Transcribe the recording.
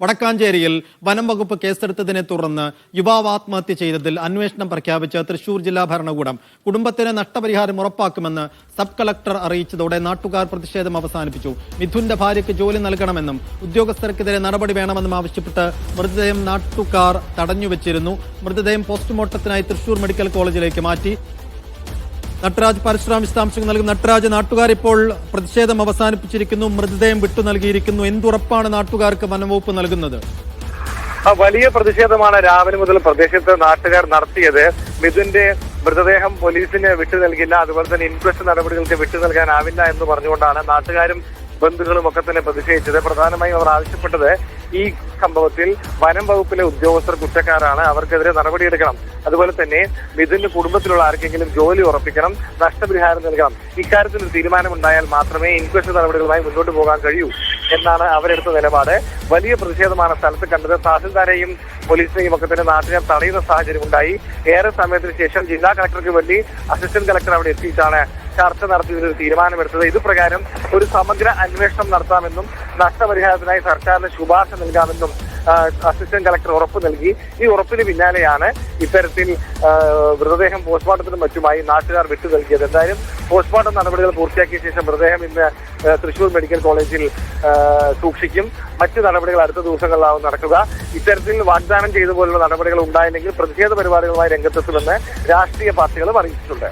വടക്കാഞ്ചേരിയിൽ വനം വകുപ്പ് കേസെടുത്തതിനെ തുടർന്ന് യുവാവ് ആത്മഹത്യ ചെയ്തതിൽ അന്വേഷണം പ്രഖ്യാപിച്ച തൃശൂർ ജില്ലാ ഭരണകൂടം കുടുംബത്തിന് നഷ്ടപരിഹാരം ഉറപ്പാക്കുമെന്ന് സബ് കളക്ടർ അറിയിച്ചതോടെ നാട്ടുകാർ പ്രതിഷേധം അവസാനിപ്പിച്ചു. മിഥുന്റെ ഭാര്യയ്ക്ക് ജോലി നൽകണമെന്നും ഉദ്യോഗസ്ഥർക്കെതിരെ നടപടി വേണമെന്നും ആവശ്യപ്പെട്ട് മൃതദേഹം നാട്ടുകാർ തടഞ്ഞുവച്ചിരുന്നു. മൃതദേഹം പോസ്റ്റ്മോർട്ടത്തിനായി തൃശൂർ മെഡിക്കൽ കോളേജിലേക്ക് മാറ്റി നട്ടരാജ് പരശുരാം വിശദാംശങ്ങൾ നൽകും. നട്ടരാജ് നാട്ടുകാർ ഇപ്പോൾ പ്രതിഷേധം അവസാനിപ്പിച്ചിരിക്കുന്നു മൃതദേഹം വിട്ടു നൽകിയിരിക്കുന്നു. എന്തുറപ്പാണ് നാട്ടുകാർക്ക് വനംവകുപ്പ് നൽകുന്നത്? വലിയ പ്രതിഷേധമാണ് രാവിലെ മുതൽ പ്രദേശത്ത് നാട്ടുകാർ നടത്തിയത്. മിഥുന്റെ മൃതദേഹം പോലീസിന് വിട്ടു നൽകില്ല. അതുപോലെ തന്നെ ഇൻക്വസ്റ്റ് നടപടികൾക്ക് വിട്ടു നൽകാനാവില്ല എന്ന് പറഞ്ഞുകൊണ്ടാണ് നാട്ടുകാരും ബന്ധുക്കളും ഒക്കെ തന്നെ പ്രതിഷേധിച്ചത്. പ്രധാനമായും അവർ ആവശ്യപ്പെട്ടത് ഈ സംഭവത്തിൽ വനം വകുപ്പിലെ ഉദ്യോഗസ്ഥർ കുറ്റക്കാരാണ്. അവർക്കെതിരെ നടപടിയെടുക്കണം. അതുപോലെ തന്നെ മിഥുന്റെ കുടുംബത്തിലുള്ള ആർക്കെങ്കിലും ജോലി ഉറപ്പിക്കണം നഷ്ടപരിഹാരം നൽകണം. ഇക്കാര്യത്തിൽ ഒരു തീരുമാനമുണ്ടായാൽ മാത്രമേ ഇൻക്വസ്റ്റ് നടപടികളുമായി മുന്നോട്ട് പോകാൻ കഴിയൂ എന്നാണ് അവരെടുത്ത നിലപാട്. വലിയ പ്രതിഷേധമാണ് സ്ഥലത്ത് കണ്ടത്. തഹസിൽദാരെയും പോലീസിനെയും ഒക്കെ തന്നെ നാട്ടിനെ തടയുന്ന സാഹചര്യം ഉണ്ടായി ഏറെ സമയത്തിന് ശേഷം ജില്ലാ കളക്ടർക്ക് വേണ്ടി അസിസ്റ്റന്റ് കളക്ടർ അവിടെ എത്തിയിട്ടാണ് ചർച്ച നടത്തി ഒരു തീരുമാനമെടുത്തത്. ഇത് പ്രകാരം ഒരു സമഗ്ര അന്വേഷണം നടത്താമെന്നും നഷ്ടപരിഹാരത്തിനായി സർക്കാരിന് ശുപാർശ നൽകാമെന്നും അസിസ്റ്റന്റ് കളക്ടർ ഉറപ്പ് നൽകി. ഈ ഉറപ്പിന് പിന്നാലെയാണ് ഇത്തരത്തിൽ മൃതദേഹം പോസ്റ്റ്മോർട്ടത്തിനും മറ്റുമായി നാട്ടുകാർ വിട്ടു നൽകിയത്. എന്തായാലും പോസ്റ്റ്മോർട്ടം നടപടികൾ പൂർത്തിയാക്കിയ ശേഷം മൃതദേഹം ഇന്ന് തൃശൂർ മെഡിക്കൽ കോളേജിൽ സൂക്ഷിക്കും. മറ്റ് നടപടികൾ അടുത്ത ദിവസങ്ങളിലാവും നടക്കുക. ഇത്തരത്തിൽ വാഗ്ദാനം ചെയ്ത പോലുള്ള നടപടികൾ ഉണ്ടായില്ലെങ്കിൽ പ്രതിഷേധ പരിപാടികളുമായി രംഗത്തെത്തുമെന്ന് രാഷ്ട്രീയ പാർട്ടികളും അറിയിച്ചിട്ടുണ്ട്.